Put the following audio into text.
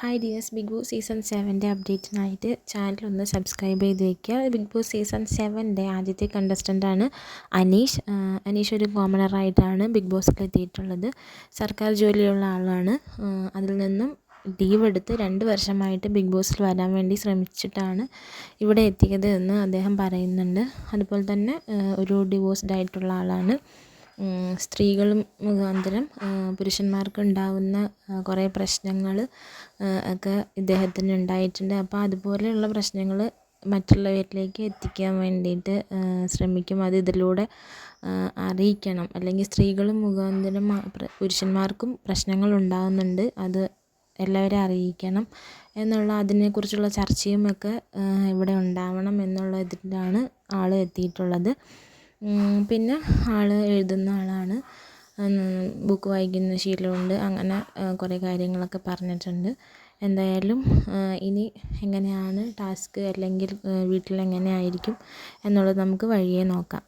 Hi dears Big Boss season സെവന്റെ അപ്ഡേറ്റിനായിട്ട് channel ഒന്ന് subscribe ചെയ്ത് വയ്ക്കുക ബിഗ് ബോസ് സീസൺ സെവന്റെ ആദ്യത്തെ കണ്ടസ്റ്റന്റാണ് അനീഷ്. അനീഷ് ഒരു കോമണറായിട്ടാണ് ബിഗ് ബോസിൽ എത്തിയിട്ടുള്ളത്. സർക്കാർ ജോലിയുള്ള ആളാണ്. അതിൽ നിന്നും ലീവ് എടുത്ത് രണ്ട് വർഷമായിട്ട് ബിഗ് ബോസിൽ വരാൻ വേണ്ടി ശ്രമിച്ചിട്ടാണ് ഇവിടെ എത്തിയത് എന്ന് അദ്ദേഹം പറയുന്നുണ്ട്. അതുപോലെ തന്നെ ഒരു ഡിവോഴ്സ്ഡ് ആയിട്ടുള്ള ആളാണ്. സ്ത്രീകളും മുഖാന്തരം പുരുഷന്മാർക്ക് ഉണ്ടാകുന്ന കുറേ പ്രശ്നങ്ങൾ ഒക്കെ ഇദ്ദേഹത്തിന് ഉണ്ടായിട്ടുണ്ട്. അപ്പോൾ അതുപോലെയുള്ള പ്രശ്നങ്ങൾ മറ്റുള്ളവരിലേക്ക് എത്തിക്കാൻ വേണ്ടിയിട്ട് ശ്രമിക്കും. അത് ഇതിലൂടെ അറിയിക്കണം. അല്ലെങ്കിൽ സ്ത്രീകൾ മുഖാന്തരം പുരുഷന്മാർക്കും പ്രശ്നങ്ങൾ ഉണ്ടാകുന്നുണ്ട് അത് എല്ലാവരെയും അറിയിക്കണം എന്നുള്ള അതിനെക്കുറിച്ചുള്ള ചർച്ചയും ഒക്കെ ഇവിടെ ഉണ്ടാവണം എന്നുള്ള ഇതിലാണ് ആൾ എത്തിയിട്ടുള്ളത്. പിന്നെ ആൾ എഴുതുന്ന ആളാണ്. ബുക്ക് വായിക്കുന്ന ശീലമുണ്ട്. അങ്ങനെ കുറേ കാര്യങ്ങളൊക്കെ പറഞ്ഞിട്ടുണ്ട്. എന്തായാലും ഇനി എങ്ങനെയാണ് ടാസ്ക് അല്ലെങ്കിൽ വീട്ടിൽ എങ്ങനെയായിരിക്കും എന്നുള്ളത് നമുക്ക് വഴിയേ നോക്കാം.